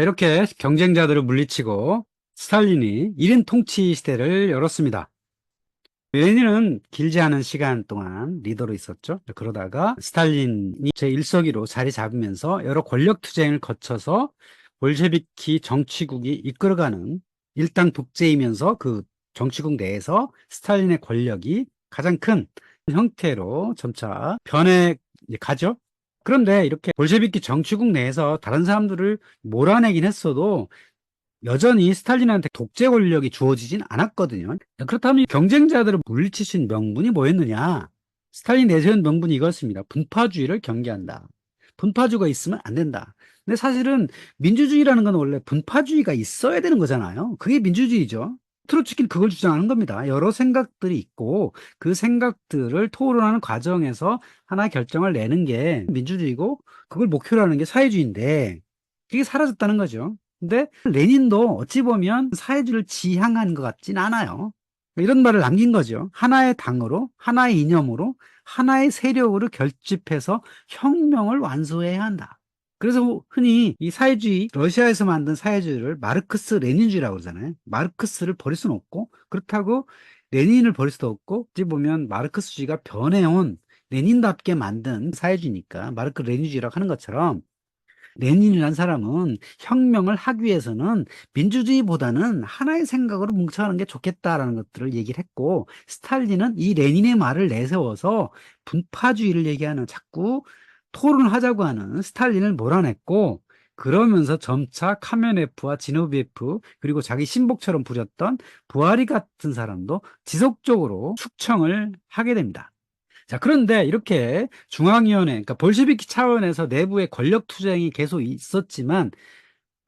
이렇게 경쟁자들을 물리치고 스탈린이 1인 통치 시대를 열었습니다. 레닌은 길지 않은 시간 동안 리더로 있었죠. 그러다가 스탈린이 제1서기로 자리 잡으면서 여러 권력 투쟁을 거쳐서 볼셰비키 정치국이 이끌어가는 일당 독재이면서 그 정치국 내에서 스탈린의 권력이 가장 큰 형태로 점차 변해 가죠. 그런데 이렇게 볼셰비키 정치국 내에서 다른 사람들을 몰아내긴 했어도 여전히 스탈린한테 독재 권력이 주어지진 않았거든요. 그렇다면 이 경쟁자들을 물리치신 명분이 뭐였느냐? 스탈린 내세운 명분이 이것입니다. 분파주의를 경계한다. 분파주의가 있으면 안 된다. 근데 사실은 민주주의라는 건 원래 분파주의가 있어야 되는 거잖아요. 그게 민주주의죠. 트로츠키는 그걸 주장하는 겁니다. 여러 생각들이 있고 그 생각들을 토론하는 과정에서 하나 결정을 내는 게 민주주의고 그걸 목표로 하는 게 사회주의인데 그게 사라졌다는 거죠. 근데 레닌도 어찌 보면 사회주의를 지향한 것 같진 않아요. 이런 말을 남긴 거죠. 하나의 당으로, 하나의 이념으로, 하나의 세력으로 결집해서 혁명을 완수해야 한다. 그래서 흔히 이 사회주의, 러시아에서 만든 사회주의를 마르크스 레닌주의라고 그러잖아요. 마르크스를 버릴 수는 없고, 그렇다고 레닌을 버릴 수도 없고, 어찌 보면 마르크스주의가 변해온 레닌답게 만든 사회주의니까 마르크 레닌주의라고 하는 것처럼 레닌이라는 사람은 혁명을 하기 위해서는 민주주의보다는 하나의 생각으로 뭉쳐가는 게 좋겠다라는 것들을 얘기를 했고 스탈린은 이 레닌의 말을 내세워서 분파주의를 얘기하는 자꾸 토론을 하자고 하는 스탈린을 몰아냈고 그러면서 점차 카메네프와 지노비에프 그리고 자기 신복처럼 부렸던 부하리 같은 사람도 지속적으로 숙청을 하게 됩니다. 자, 그런데 이렇게 중앙위원회, 그러니까 볼셰비키 차원에서 내부의 권력 투쟁이 계속 있었지만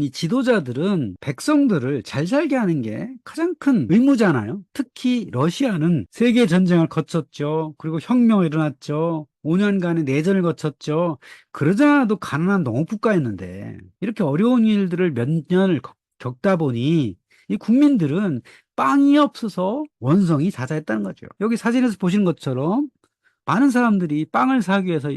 이 지도자들은 백성들을 잘 살게 하는 게 가장 큰 의무잖아요. 특히 러시아는 세계 전쟁을 거쳤죠. 그리고 혁명이 일어났죠. 5년간의 내전을 거쳤죠. 그러자도 가난한 농업국가였는데 이렇게 어려운 일들을 몇 년을 겪다 보니 이 국민들은 빵이 없어서 원성이 자자했다는 거죠. 여기 사진에서 보시는 것처럼 많은 사람들이 빵을 사기 위해서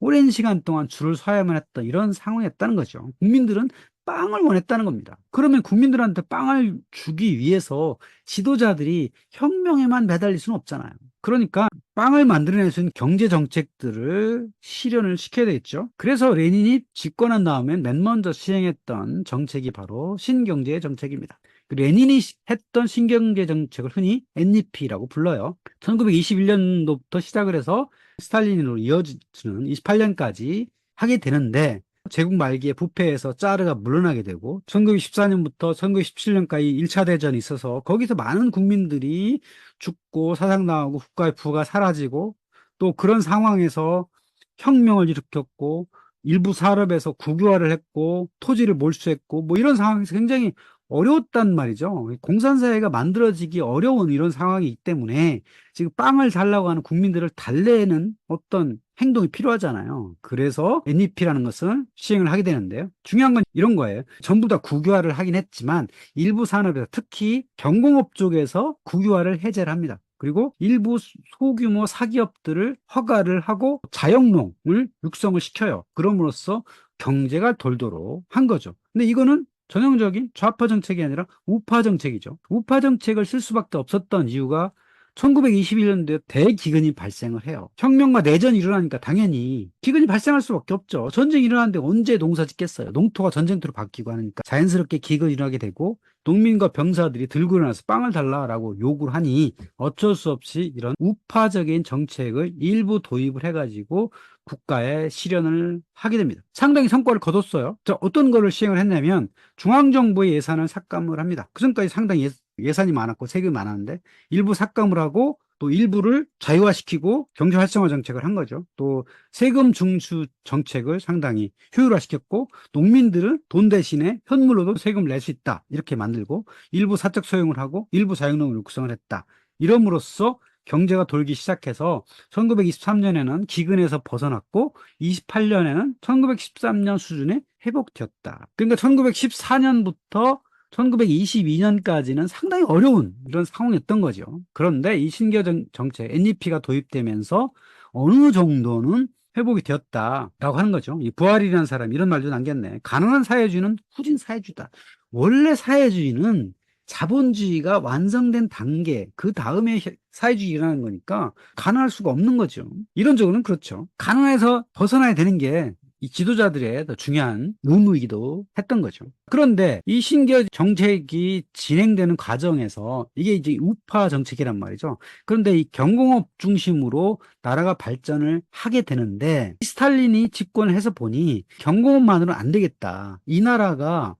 오랜 시간 동안 줄을 서야만 했던 이런 상황이었다는 거죠. 국민들은 빵을 원했다는 겁니다. 그러면 국민들한테 빵을 주기 위해서 지도자들이 혁명에만 매달릴 수는 없잖아요. 그러니까 빵을 만들어낼 수 있는 경제 정책들을 실현을 시켜야 되겠죠. 그래서 레닌이 집권한 다음엔 맨 먼저 시행했던 정책이 바로 신경제 정책입니다. 그 레닌이 했던 신경제 정책을 흔히 NEP라고 불러요. 1921년도부터 시작을 해서 스탈린으로 이어지는 28년까지 하게 되는데 제국 말기에 부패해서 짜르가 물러나게 되고 1914년부터 1917년까지 1차 대전이 있어서 거기서 많은 국민들이 죽고 사상당하고 국가의 부가 사라지고 또 그런 상황에서 혁명을 일으켰고 일부 산업에서 국유화를 했고 토지를 몰수했고 뭐 이런 상황에서 굉장히 어려웠단 말이죠. 공산사회가 만들어지기 어려운 이런 상황이기 때문에 지금 빵을 달라고 하는 국민들을 달래는 어떤 행동이 필요하잖아요. 그래서 NEP라는 것을 시행을 하게 되는데요. 중요한 건 이런 거예요. 전부 다 국유화를 하긴 했지만 일부 산업에서 특히 경공업 쪽에서 국유화를 해제를 합니다. 그리고 일부 소규모 사기업들을 허가를 하고 자영농을 육성을 시켜요. 그럼으로써 경제가 돌도록 한 거죠. 근데 이거는 전형적인 좌파 정책이 아니라 우파 정책이죠. 우파 정책을 쓸 수밖에 없었던 이유가 1921년도에 대기근이 발생을 해요. 혁명과 내전이 일어나니까 당연히 기근이 발생할 수밖에 없죠. 전쟁이 일어나는데 언제 농사 짓겠어요. 농토가 전쟁터로 바뀌고 하니까 자연스럽게 기근이 일어나게 되고 농민과 병사들이 들고 일어나서 빵을 달라라고 요구를 하니 어쩔 수 없이 이런 우파적인 정책을 일부 도입을 해가지고 국가에 실현을 하게 됩니다. 상당히 성과를 거뒀어요. 자, 어떤 거를 시행을 했냐면 중앙정부의 예산을 삭감을 합니다. 그 전까지 상당히 예, 산이 많았고 세금이 많았는데 일부 삭감을 하고 또 일부를 자유화시키고 경제 활성화 정책을 한 거죠. 또 세금 중수 정책을 상당히 효율화시켰고 농민들은 돈 대신에 현물로도 세금을 낼 수 있다 이렇게 만들고 일부 사적 소용을 하고 일부 자영농을 육성을 했다. 이럼으로써 경제가 돌기 시작해서 1923년에는 기근에서 벗어났고 28년에는 1913년 수준에 회복되었다. 그러니까 1914년부터 1922년까지는 상당히 어려운 이런 상황이었던 거죠. 그런데 이 신규 정책 NEP가 도입되면서 어느 정도는 회복이 되었다라고 하는 거죠. 이 부활이라는 사람 이런 말도 남겼네. 가난한 사회주의는 후진 사회주의다. 원래 사회주의는 자본주의가 완성된 단계, 그 다음에 사회주의 일어나는 거니까 가난할 수가 없는 거죠. 이론적으로는 그렇죠. 가난해서 벗어나야 되는 게 이 지도자들의 더 중요한 의무이기도 했던 거죠. 그런데 이 신기어 정책이 진행되는 과정에서 이게 이제 우파 정책이란 말이죠. 그런데 이 경공업 중심으로 나라가 발전을 하게 되는데 스탈린이 집권을 해서 보니 경공업만으로는 안 되겠다. 이 나라가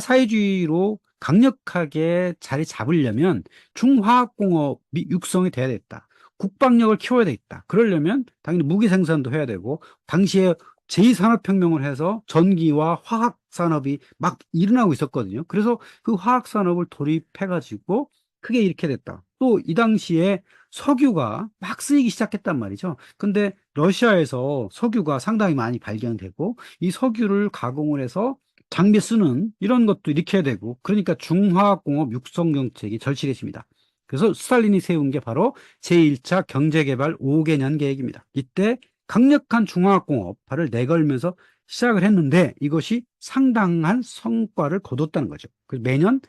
사회주의로 강력하게 자리 잡으려면 중화학공업이 육성이 돼야 되겠다. 국방력을 키워야 되겠다. 그러려면 당연히 무기 생산도 해야 되고 당시에 제2산업혁명을 해서 전기와 화학산업이 막 일어나고 있었거든요. 그래서 그 화학산업을 돌입해가지고 크게 이렇게 됐다. 또 이 당시에 석유가 막 쓰이기 시작했단 말이죠. 근데 러시아에서 석유가 상당히 많이 발견되고 이 석유를 가공을 해서 장비 쓰는 이런 것도 일으켜야 되고 그러니까 중화학공업 육성 정책이 절실해집니다. 그래서 스탈린이 세운 게 바로 제1차 경제개발 5개년 계획입니다. 이때 강력한 중화학공업화를 내걸면서 시작을 했는데 이것이 상당한 성과를 거뒀다는 거죠. 매년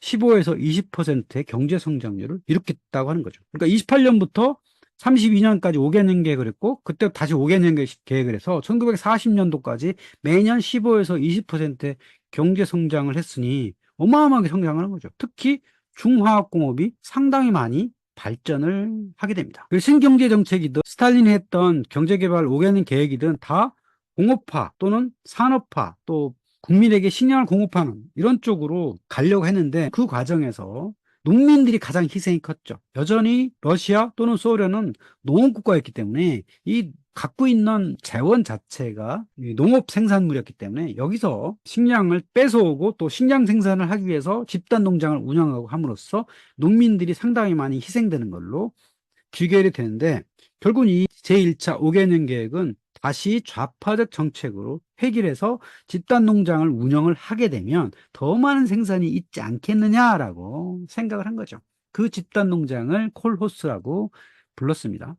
15에서 20%의 경제 성장률을 이룩했다고 하는 거죠. 그러니까 28년부터 32년까지 5개년 계획을 했고 그때 다시 5개년 계획을 해서 1940년도까지 매년 15에서 20%의 경제 성장을 했으니 어마어마하게 성장하는 거죠. 특히 중화학공업이 상당히 많이 발전을 하게 됩니다. 그 신경제 정책이든 스탈린이 했던 경제개발 5개년 계획이든 다 공업화 또는 산업화 또 국민에게 신령을 공급하는 이런 쪽으로 가려고 했는데 그 과정에서 농민들이 가장 희생이 컸죠. 여전히 러시아 또는 소련은 농업국가였기 때문에 이 갖고 있는 재원 자체가 이 농업 생산물이었기 때문에 여기서 식량을 뺏어오고 또 식량 생산을 하기 위해서 집단 농장을 운영하고 함으로써 농민들이 상당히 많이 희생되는 걸로 귀결이 되는데 결국 이 제1차 5개년 계획은 다시 좌파적 정책으로 획일해서 집단 농장을 운영을 하게 되면 더 많은 생산이 있지 않겠느냐라고 생각을 한 거죠. 그 집단 농장을 콜호스라고 불렀습니다.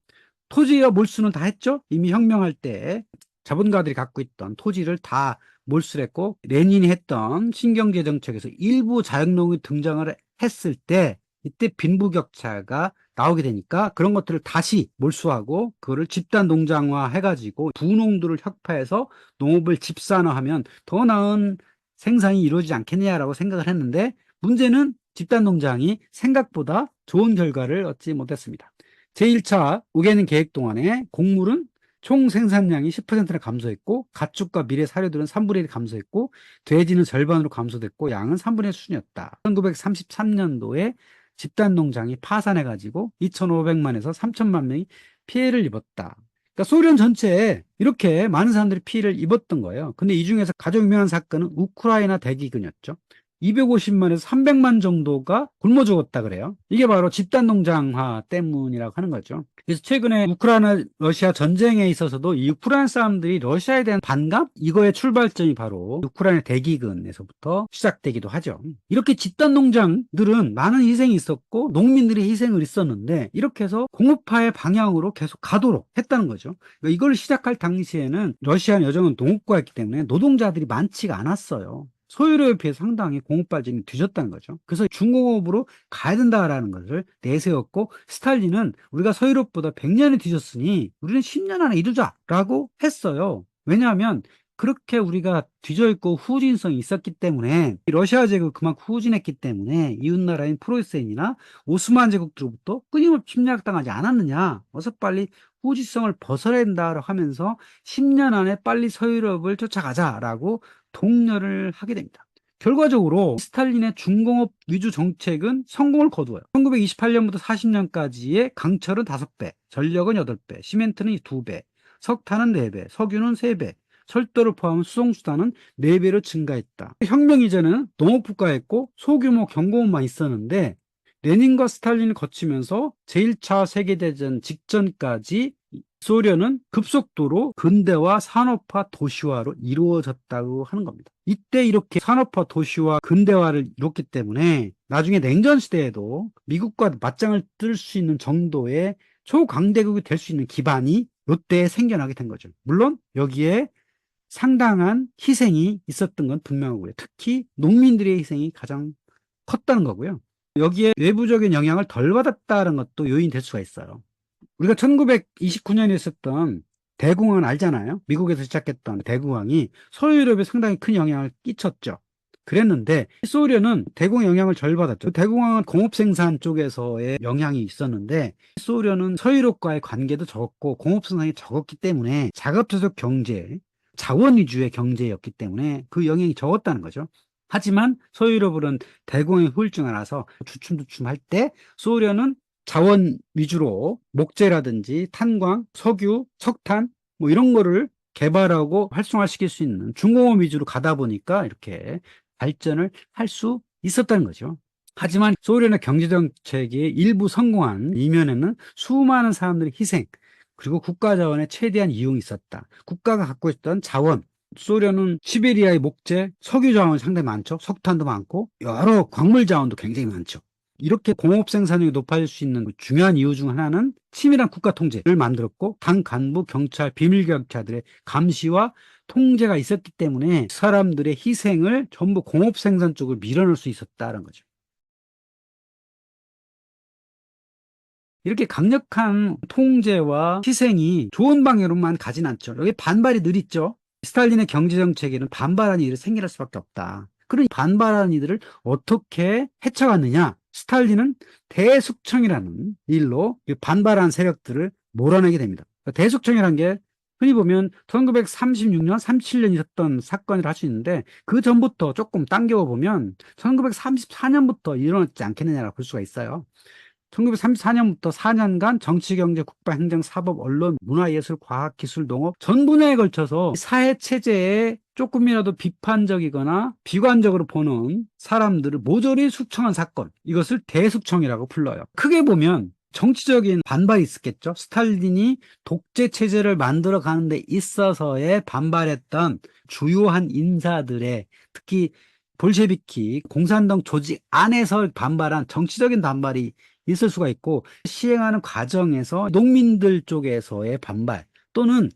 토지와 몰수는 다 했죠. 이미 혁명할 때 자본가들이 갖고 있던 토지를 다 몰수를 했고 레닌이 했던 신경제 정책에서 일부 자영농이 등장을 했을 때 이때 빈부격차가 나오게 되니까 그런 것들을 다시 몰수하고 그거를 집단 농장화 해가지고 부농들을 혁파해서 농업을 집산화하면 더 나은 생산이 이루어지지 않겠냐라고 생각을 했는데 문제는 집단 농장이 생각보다 좋은 결과를 얻지 못했습니다. 제1차 5개년 계획 동안에 곡물은 총 생산량이 10%나 감소했고 가축과 미래 사료들은 3분의 1 감소했고 돼지는 절반으로 감소됐고 양은 3분의 1 수준이었다. 1933년도에 집단 농장이 파산해 가지고 2,500만에서 3천만 명이 피해를 입었다. 그러니까 소련 전체에 이렇게 많은 사람들이 피해를 입었던 거예요. 근데 이 중에서 가장 유명한 사건은 우크라이나 대기근이었죠. 250만에서 300만 정도가 굶어 죽었다 그래요. 이게 바로 집단 농장화 때문이라고 하는 거죠. 그래서 최근에 우크라이나 러시아 전쟁에 있어서도 이 우크라이나 사람들이 러시아에 대한 반감 이거의 출발점이 바로 우크라이나 대기근에서부터 시작되기도 하죠. 이렇게 집단 농장들은 많은 희생이 있었고 농민들이 희생을 있었는데 이렇게 해서 공업화의 방향으로 계속 가도록 했다는 거죠. 그러니까 이걸 시작할 당시에는 러시아는 여전히 농업과였기 때문에 노동자들이 많지가 않았어요. 소유료에 비해 상당히 공업 발전이 뒤졌다는 거죠. 그래서 중공업으로 가야 된다라는 것을 내세웠고 스탈린은 우리가 소유롭보다 100년이 뒤졌으니 우리는 10년 안에 이루자라고 했어요. 왜냐하면 그렇게 우리가 뒤져 있고 후진성이 있었기 때문에 러시아 제국 그만큼 후진했기 때문에 이웃나라인 프로이센이나 오스만 제국들로부터 끊임없이 침략당하지 않았느냐 어서 빨리 후지성을 벗어야 된다고 하면서 10년 안에 빨리 서유럽을 쫓아가자라고 독려를 하게 됩니다. 결과적으로 스탈린의 중공업 위주 정책은 성공을 거두어요. 1928년부터 40년까지의 강철은 5배, 전력은 8배, 시멘트는 2배, 석탄은 4배, 석유는 3배, 철도를 포함한 수송수단은 4배로 증가했다. 혁명 이전에는 농업국가였고 소규모 경공업만 있었는데 레닌과 스탈린을 거치면서 제1차 세계대전 직전까지 소련은 급속도로 근대화 산업화 도시화로 이루어졌다고 하는 겁니다. 이때 이렇게 산업화 도시화 근대화를 이뤘기 때문에 나중에 냉전 시대에도 미국과 맞짱을 뜰 수 있는 정도의 초강대국이 될 수 있는 기반이 요때 생겨나게 된 거죠. 물론 여기에 상당한 희생이 있었던 건 분명하고요. 특히 농민들의 희생이 가장 컸다는 거고요. 여기에 외부적인 영향을 덜 받았다는 것도 요인이 될 수가 있어요. 우리가 1929년에 있었던 대공황 알잖아요. 미국에서 시작했던 대공황이 서유럽에 상당히 큰 영향을 끼쳤죠. 그랬는데 소련은 대공 영향을 덜 받았죠. 대공황은 공업 생산 쪽에서의 영향이 있었는데 소련은 서유럽과의 관계도 적었고 공업 생산이 적었기 때문에 자급자족 경제, 자원 위주의 경제였기 때문에 그 영향이 적었다는 거죠. 하지만 서유럽은 대공의 후유증 알아서 주춤주춤 할 때 소련은 자원 위주로 목재라든지 탄광, 석유, 석탄 뭐 이런 거를 개발하고 활성화시킬 수 있는 중공업 위주로 가다 보니까 이렇게 발전을 할 수 있었다는 거죠. 하지만 소련의 경제정책이 일부 성공한 이면에는 수많은 사람들의 희생, 그리고 국가 자원의 최대한 이용이 있었다. 국가가 갖고 있던 자원, 소련은 시베리아의 목재, 석유 자원이 상당히 많죠. 석탄도 많고 여러 광물 자원도 굉장히 많죠. 이렇게 공업 생산력이 높아질 수 있는 중요한 이유 중 하나는 치밀한 국가 통제를 만들었고 당 간부, 경찰, 비밀 경찰들의 감시와 통제가 있었기 때문에 사람들의 희생을 전부 공업 생산 쪽으로 밀어넣을 수 있었다는 거죠. 이렇게 강력한 통제와 희생이 좋은 방향으로만 가진 않죠. 여기 반발이 늘 있죠. 스탈린의 경제정책에는 반발하는 일이 생겨날 수밖에 없다. 그런 반발하는 이들을 어떻게 헤쳐갔느냐? 스탈린은 대숙청이라는 일로 반발한 세력들을 몰아내게 됩니다. 대숙청이라는 게 흔히 보면 1936년, 37년 있었던 사건이라 할 수 있는데 그 전부터 조금 당겨 보면 1934년부터 일어났지 않겠느냐라고 볼 수가 있어요. 1934년부터 4년간 정치, 경제, 국방, 행정, 사법, 언론, 문화 예술, 과학, 기술, 농업 전 분야에 걸쳐서 사회 체제에 조금이라도 비판적이거나 비관적으로 보는 사람들을 모조리 숙청한 사건. 이것을 대숙청이라고 불러요. 크게 보면 정치적인 반발이 있었겠죠. 스탈린이 독재 체제를 만들어 가는 데 있어서의 반발했던 주요한 인사들의 특히 볼셰비키 공산당 조직 안에서 반발한 정치적인 반발이 있을 수가 있고 시행하는 과정에서 농민들 쪽에서의 반발 또는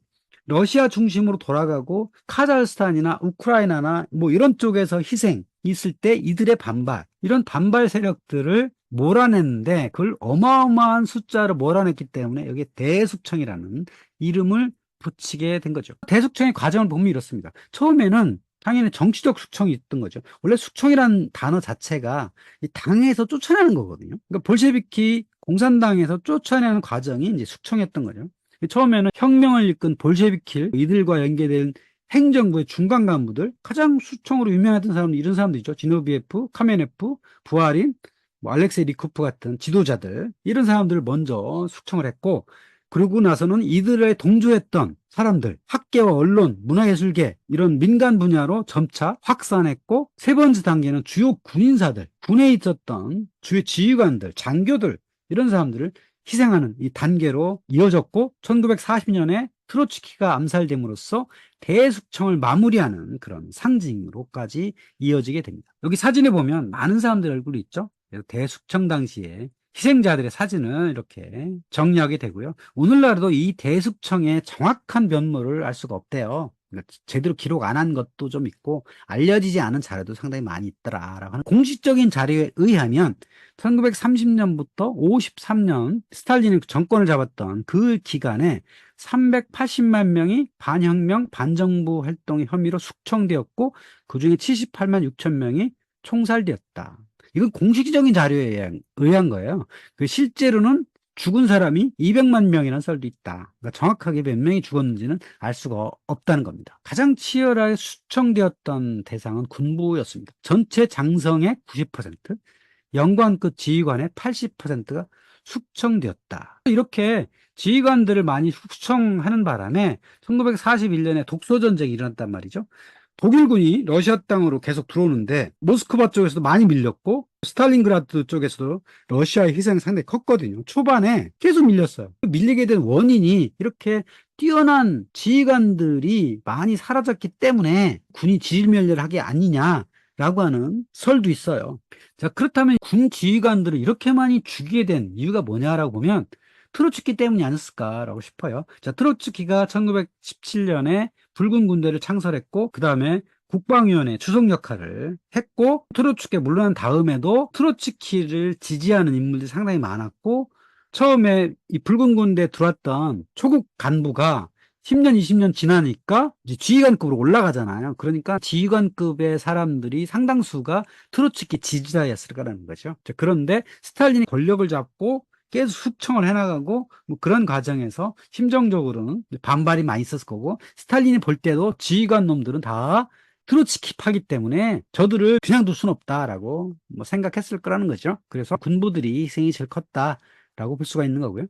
러시아 중심으로 돌아가고 카자흐스탄이나 우크라이나나 뭐 이런 쪽에서 희생 있을 때 이들의 반발 이런 반발 세력들을 몰아냈는데 그걸 어마어마한 숫자로 몰아냈기 때문에 여기에 대숙청이라는 이름을 붙이게 된 거죠. 대숙청의 과정을 보면 이렇습니다. 처음에는 당연히 정치적 숙청이 있던 거죠. 원래 숙청이라는 단어 자체가 이 당에서 쫓아내는 거거든요. 그러니까 볼셰비키 공산당에서 쫓아내는 과정이 이제 숙청이었던 거죠. 처음에는 혁명을 이끈 볼셰비키 이들과 연계된 행정부의 중간 간부들 가장 수청으로 유명했던 사람들 이런 사람들 있죠. 지노비에프, 카메네프, 부하린, 뭐 알렉세이 리코프 같은 지도자들 이런 사람들을 먼저 숙청을 했고 그러고 나서는 이들에 동조했던 사람들, 학계와 언론, 문화예술계 이런 민간 분야로 점차 확산했고 세 번째 단계는 주요 군인사들, 군에 있었던 주요 지휘관들, 장교들 이런 사람들을 희생하는 이 단계로 이어졌고 1940년에 트로츠키가 암살됨으로써 대숙청을 마무리하는 그런 상징으로까지 이어지게 됩니다. 여기 사진에 보면 많은 사람들 얼굴이 있죠. 대숙청 당시에 희생자들의 사진을 이렇게 정리하게 되고요. 오늘날에도 이 대숙청의 정확한 면모를 알 수가 없대요. 그러니까 제대로 기록 안 한 것도 좀 있고 알려지지 않은 자료도 상당히 많이 있더라라고 하는 공식적인 자료에 의하면 1930년부터 53년 스탈린이 정권을 잡았던 그 기간에 380만 명이 반혁명, 반정부 활동의 혐의로 숙청되었고 그중에 78만 6천 명이 총살되었다. 이건 공식적인 자료에 의한, 거예요. 그 실제로는 죽은 사람이 200만 명이라는 썰도 있다. 그러니까 정확하게 몇 명이 죽었는지는 알 수가 없다는 겁니다. 가장 치열하게 수청되었던 대상은 군부였습니다. 전체 장성의 90%, 연관급 지휘관의 80%가 숙청되었다. 이렇게 지휘관들을 많이 숙청하는 바람에 1941년에 독소전쟁이 일어났단 말이죠. 독일군이 러시아 땅으로 계속 들어오는데 모스크바 쪽에서도 많이 밀렸고 스탈린그라드 쪽에서도 러시아의 희생이 상당히 컸거든요. 초반에 계속 밀렸어요. 밀리게 된 원인이 이렇게 뛰어난 지휘관들이 많이 사라졌기 때문에 군이 지일멸렬 하게 아니냐 라고 하는 설도 있어요. 자, 그렇다면 군 지휘관들을 이렇게 많이 죽이게 된 이유가 뭐냐라고 보면 트로츠키 때문이 아니었을까라고 싶어요. 자, 트로츠키가 1917년에 붉은 군대를 창설했고, 그 다음에 국방위원회 주석 역할을 했고, 트로츠키에 물러난 다음에도 트로츠키를 지지하는 인물들이 상당히 많았고, 처음에 이 붉은 군대에 들어왔던 초급 간부가 10년, 20년 지나니까 이제 지휘관급으로 올라가잖아요. 그러니까 지휘관급의 사람들이 상당수가 트로츠키 지지자였을 거라는 거죠. 자, 그런데 스탈린이 권력을 잡고 계속 숙청을 해나가고 뭐 그런 과정에서 심정적으로는 반발이 많이 있었을 거고 스탈린이 볼 때도 지휘관 놈들은 다 트로츠키파기 때문에 저들을 그냥 둘 수는 없다라고 뭐 생각했을 거라는 거죠. 그래서 군부들이 희생이 제일 컸다라고 볼 수가 있는 거고요.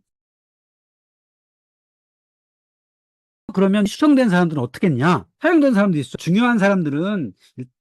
그러면 수정된 사람들은 어떻게 했냐? 사용된 사람들이 있어. 중요한 사람들은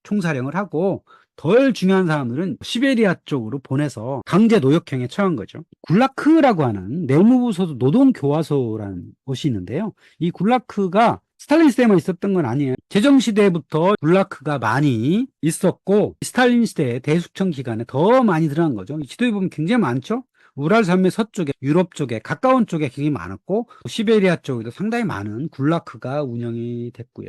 총사령을 하고 덜 중요한 사람들은 시베리아 쪽으로 보내서 강제 노역형에 처한 거죠. 굴라크라고 하는 내무부 소속 노동교화소라는 곳이 있는데요. 이 굴라크가 스탈린 시대에만 있었던 건 아니에요. 제정 시대부터 굴라크가 많이 있었고 스탈린 시대 대숙청 기간에 더 많이 들어간 거죠. 이 지도에 보면 굉장히 많죠. 우랄 산맥 서쪽에 유럽 쪽에 가까운 쪽에 굉장히 많았고 시베리아 쪽에도 상당히 많은 굴라크가 운영이 됐고요.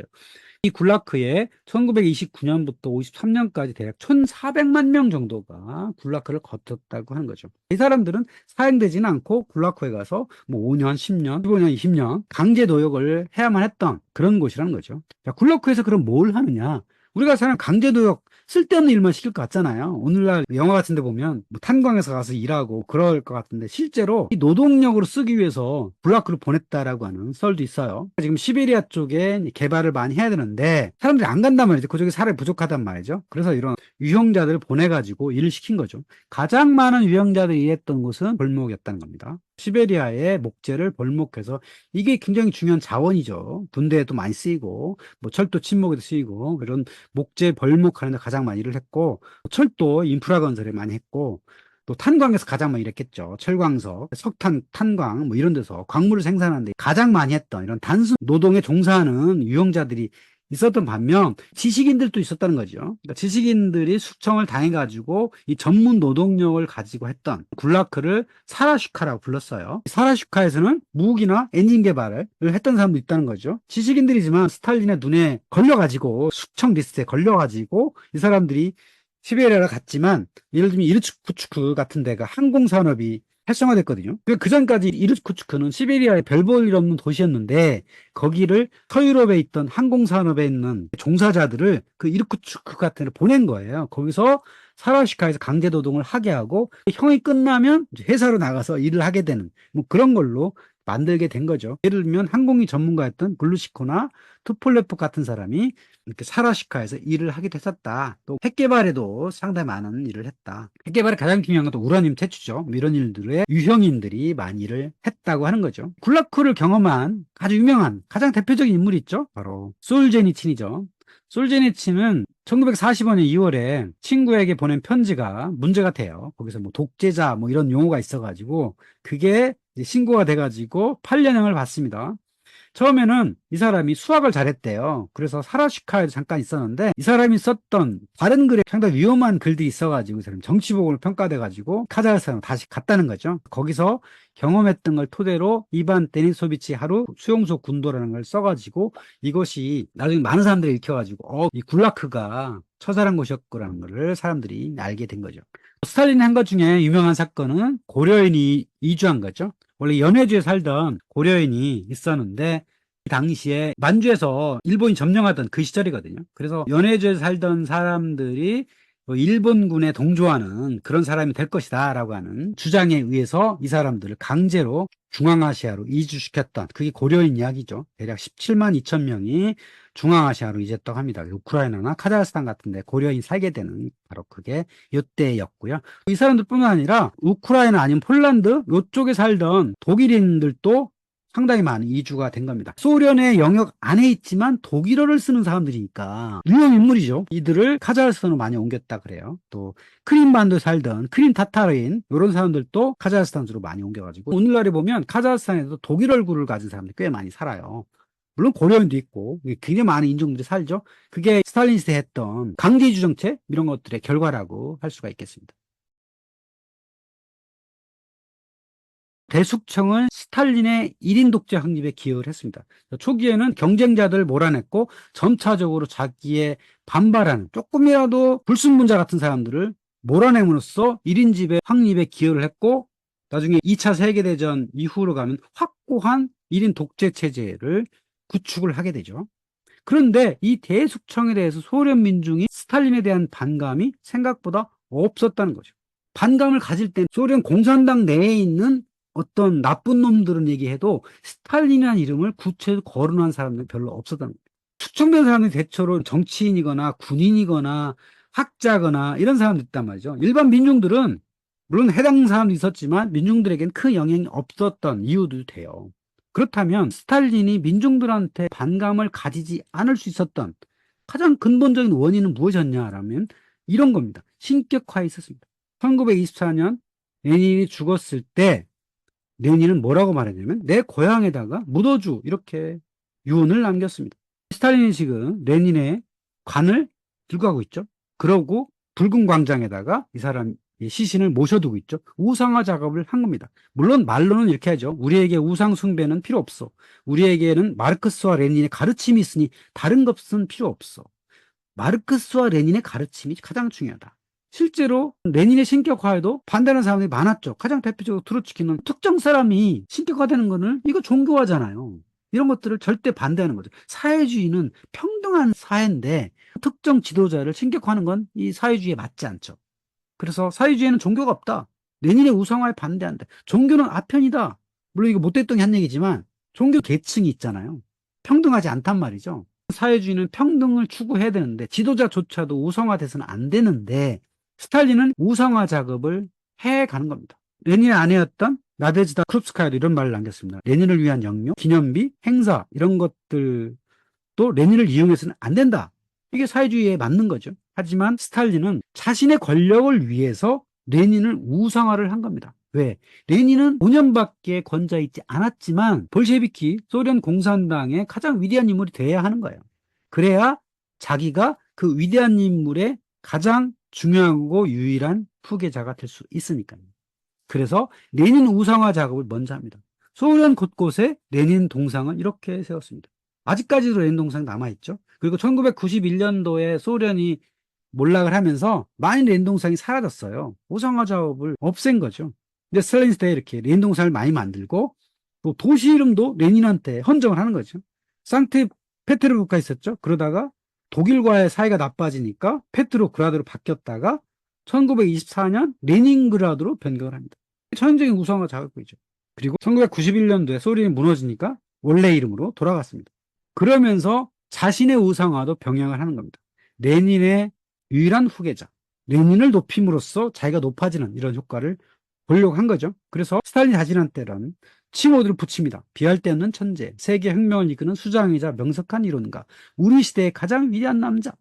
이 굴라크에 1929년부터 53년까지 대략 1,400만 명 정도가 굴라크를 거쳤다고 하는 거죠. 이 사람들은 사형되지는 않고 굴라크에 가서 뭐 5년, 10년, 15년, 20년 강제 노역을 해야만 했던 그런 곳이라는 거죠. 자, 굴라크에서 그럼 뭘 하느냐? 우리가 사는 강제 노역 쓸데없는 일만 시킬 것 같잖아요. 오늘날 영화 같은 데 보면 뭐 탄광에서 가서 일하고 그럴 것 같은데 실제로 이 노동력으로 쓰기 위해서 블라크를 보냈다라고 하는 썰도 있어요. 지금 시베리아 쪽에 개발을 많이 해야 되는데 사람들이 안 간단 말이죠. 그쪽에 사람이 부족하단 말이죠. 그래서 이런 유형자들을 보내가지고 일을 시킨 거죠. 가장 많은 유형자들이 일했던 곳은 벌목이었다는 겁니다. 시베리아의 목재를 벌목해서 이게 굉장히 중요한 자원이죠. 군대에도 많이 쓰이고 뭐 철도 침목에도 쓰이고 그런 목재 벌목하는 데 가장 많이 일을 했고 철도 인프라 건설에 많이 했고 또 탄광에서 가장 많이 일했겠죠. 철광석, 석탄, 탄광 뭐 이런 데서 광물을 생산하는데 가장 많이 했던 이런 단순 노동에 종사하는 유형자들이 있었던 반면 지식인들도 있었다는 거죠. 그러니까 지식인들이 숙청을 당해가지고 이 전문 노동력을 가지고 했던 굴라크를 사라슈카라고 불렀어요. 사라슈카에서는 무기나 엔진 개발을 했던 사람도 있다는 거죠. 지식인들이지만 스탈린의 눈에 걸려가지고 숙청 리스트에 걸려가지고 이 사람들이 시베리아를 갔지만 예를 들면 이르츠쿠츠크 같은 데가 항공산업이 활성화됐거든요. 그 전까지 이르츠쿠츠크는 시베리아의 별 볼 일 없는 도시였는데 거기를 서유럽에 있던 항공산업에 있는 종사자들을 그 이르쿠츠크 같은 데 보낸 거예요. 거기서 사라시카에서 강제 노동을 하게 하고 형이 끝나면 회사로 나가서 일을 하게 되는 뭐 그런 걸로 만들게 된 거죠. 예를 들면 항공기 전문가였던 글루시코나 투폴레프 같은 사람이 이렇게 사라시카에서 일을 하게 됐었다. 또 핵개발에도 상당히 많은 일을 했다. 핵개발에 가장 중요한 건 또 우라늄 채취죠. 뭐 이런 일들에 유형인들이 많이 일을 했다고 하는 거죠. 굴라크를 경험한 아주 유명한 가장 대표적인 인물이 있죠. 바로 솔제니친이죠. 솔제니친은 1945년 2월에 친구에게 보낸 편지가 문제가 돼요. 거기서 뭐 독재자 뭐 이런 용어가 있어가지고 그게 신고가 돼가지고 8년형을 받습니다. 처음에는 이 사람이 수학을 잘했대요. 그래서 사라시카에 잠깐 있었는데 이 사람이 썼던 다른 글에 상당히 위험한 글들이 있어가지고 이 사람 정치복을 평가돼가지고 카자흐스탄으로 다시 갔다는 거죠. 거기서 경험했던 걸 토대로 이반 데니소비치 하루 수용소 군도라는 걸 써가지고 이것이 나중에 많은 사람들이 읽혀가지고 어, 이 굴라크가 처살한 곳이었구라는 것을 사람들이 알게 된 거죠. 스탈린이 한 것 중에 유명한 사건은 고려인이 이주한 거죠. 원래 연해주에 살던 고려인이 있었는데 이 당시에 만주에서 일본이 점령하던 그 시절이거든요. 그래서 연해주에 살던 사람들이 뭐 일본군에 동조하는 그런 사람이 될 것이다 라고 하는 주장에 의해서 이 사람들을 강제로 중앙아시아로 이주시켰던 그게 고려인 이야기죠. 대략 17만 2천 명이 중앙아시아로 이제했다고 합니다. 우크라이나나 카자흐스탄 같은데 고려인 살게 되는 바로 그게 이때였고요. 이 사람들뿐만 아니라 우크라이나 아니면 폴란드 이쪽에 살던 독일인들도 상당히 많은 이주가 된 겁니다. 소련의 영역 안에 있지만 독일어를 쓰는 사람들이니까 유형 인물이죠. 이들을 카자흐스탄으로 많이 옮겼다 그래요. 또 크림반도에 살던 크림 타타르인 이런 사람들도 카자흐스탄으로 많이 옮겨가지고 오늘날에 보면 카자흐스탄에도 독일 얼굴을 가진 사람들이 꽤 많이 살아요. 물론 고려인도 있고 굉장히 많은 인종들이 살죠. 그게 스탈린 시대 했던 강제이주 정책 이런 것들의 결과라고 할 수가 있겠습니다. 대숙청은 스탈린의 1인 독재 확립에 기여를 했습니다. 초기에는 경쟁자들을 몰아냈고 점차적으로 자기의 반발하는 조금이라도 불순분자 같은 사람들을 몰아냄으로써 1인 지배 확립에 기여를 했고 나중에 2차 세계대전 이후로 가면 확고한 1인 독재 체제를 구축을 하게 되죠. 그런데 이 대숙청에 대해서 소련 민중이 스탈린에 대한 반감이 생각보다 없었다는 거죠. 반감을 가질 땐 소련 공산당 내에 있는 어떤 나쁜 놈들은 얘기해도 스탈린이라는 이름을 구체적으로 거론한 사람들은 별로 없었다는 거예요. 숙청된 사람들이 대체로 정치인이거나 군인이거나 학자거나 이런 사람들 있단 말이죠. 일반 민중들은 물론 해당 사람도 있었지만 민중들에겐 큰 영향이 없었던 이유도 돼요. 그렇다면 스탈린이 민중들한테 반감을 가지지 않을 수 있었던 가장 근본적인 원인은 무엇이었냐라면 이런 겁니다. 신격화에 있었습니다. 1924년 레닌이 죽었을 때 레닌은 뭐라고 말했냐면 내 고향에다가 묻어주 이렇게 유언을 남겼습니다. 스탈린이 지금 레닌의 관을 들고 가고 있죠. 그러고 붉은 광장에다가 이 사람 이 시신을 모셔두고 있죠. 우상화 작업을 한 겁니다. 물론 말로는 이렇게 하죠. 우리에게 우상 숭배는 필요 없어. 우리에게는 마르크스와 레닌의 가르침이 있으니 다른 것은 필요 없어. 마르크스와 레닌의 가르침이 가장 중요하다. 실제로 레닌의 신격화에도 반대하는 사람들이 많았죠. 가장 대표적으로 트로츠키는 특정 사람이 신격화되는 거는 이거 종교화잖아요. 이런 것들을 절대 반대하는 거죠. 사회주의는 평등한 사회인데 특정 지도자를 신격화하는 건 이 사회주의에 맞지 않죠. 그래서 사회주의에는 종교가 없다. 레닌의 우상화에 반대한다. 종교는 아편이다. 물론 이거 못됐던 한 얘기지만 종교 계층이 있잖아요. 평등하지 않단 말이죠. 사회주의는 평등을 추구해야 되는데 지도자조차도 우상화돼서는 안 되는데 스탈린은 우상화 작업을 해 가는 겁니다. 레닌의 아내였던 나데즈다 크룹스카야도 이런 말을 남겼습니다. 레닌을 위한 영유, 기념비, 행사 이런 것들도 레닌을 이용해서는 안 된다. 이게 사회주의에 맞는 거죠. 하지만 스탈린은 자신의 권력을 위해서 레닌을 우상화를 한 겁니다. 왜? 레닌은 5년밖에 권좌 있지 않았지만 볼셰비키 소련 공산당의 가장 위대한 인물이 돼야 하는 거예요. 그래야 자기가 그 위대한 인물의 가장 중요하고 유일한 후계자가 될 수 있으니까요. 그래서 레닌 우상화 작업을 먼저 합니다. 소련 곳곳에 레닌 동상을 이렇게 세웠습니다. 아직까지도 레닌 동상이 남아있죠. 그리고 1991년도에 소련이 몰락을 하면서 많은 레닌 동상이 사라졌어요. 우상화 작업을 없앤 거죠. 근데 스탈린 시대에 이렇게 레닌 동상을 많이 만들고 또 도시 이름도 레닌한테 헌정을 하는 거죠. 상트 페테르부르크가 있었죠. 그러다가 독일과의 사이가 나빠지니까 페트로그라드로 바뀌었다가 1924년 레닌그라드로 변경을 합니다. 전형적인 우상화 작업이죠. 그리고 1991년도에 소련이 무너지니까 원래 이름으로 돌아갔습니다. 그러면서 자신의 우상화도 병행을 하는 겁니다. 레닌의 유일한 후계자, 레닌을 높임으로써 자기가 높아지는 이런 효과를 보려고 한 거죠. 그래서 스탈린 자신한테는 칭호들을 붙입니다. 비할 데 없는 천재, 세계 혁명을 이끄는 수장이자 명석한 이론가, 우리 시대의 가장 위대한 남자,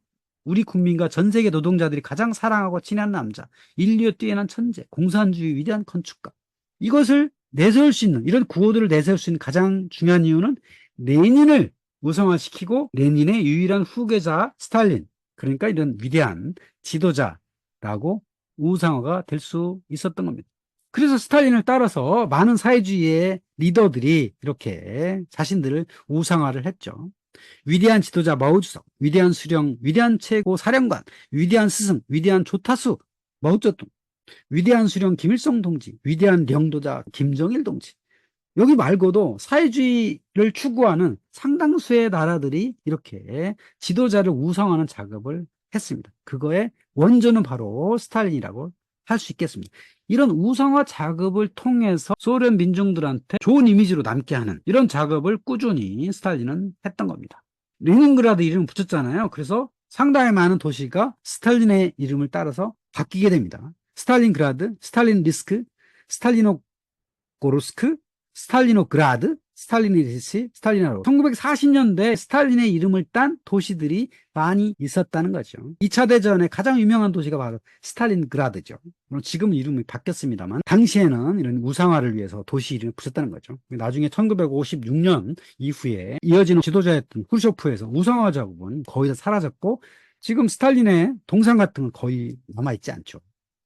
우리 국민과 전 세계 노동자들이 가장 사랑하고 친한 남자, 인류의 뛰어난 천재, 공산주의 위대한 건축가. 이것을 내세울 수 있는, 이런 구호들을 내세울 수 있는 가장 중요한 이유는 레닌을 우상화시키고 레닌의 유일한 후계자 스탈린, 그러니까 이런 위대한 지도자라고 우상화가 될 수 있었던 겁니다. 그래서 스탈린을 따라서 많은 사회주의의 리더들이 이렇게 자신들을 우상화를 했죠. 위대한 지도자 마오주석, 위대한 수령, 위대한 최고 사령관, 위대한 스승, 위대한 조타수 마오쩌둥, 위대한 수령 김일성 동지, 위대한領도자 김정일 동지. 여기 말고도 사회주의를 추구하는 상당수의 나라들이 이렇게 지도자를 우상하는 작업을 했습니다. 그거의 원조는 바로 스탈린이라고 할 수 있겠습니다. 이런 우상화 작업을 통해서 소련 민중들한테 좋은 이미지로 남게 하는 이런 작업을 꾸준히 스탈린은 했던 겁니다. 레닌그라드 이름을 붙였잖아요. 그래서 상당히 많은 도시가 스탈린의 이름을 따라서 바뀌게 됩니다. 스탈린그라드, 스탈린 리스크, 스탈리노고르스크, 스탈리노그라드, 스탈리니시, 스탈리나로. 1940년대 스탈린의 이름을 딴 도시들이 많이 있었다는 거죠. 2차 대전의 가장 유명한 도시가 바로 스탈린그라드죠. 물론 지금 이름이 바뀌었습니다만 당시에는 이런 우상화를 위해서 도시 이름을 붙였다는 거죠. 나중에 1956년 이후에 이어지는 지도자였던 후르쇼프에서 우상화 작업은 거의 다 사라졌고 지금 스탈린의 동상 같은 건 거의 남아있지 않죠.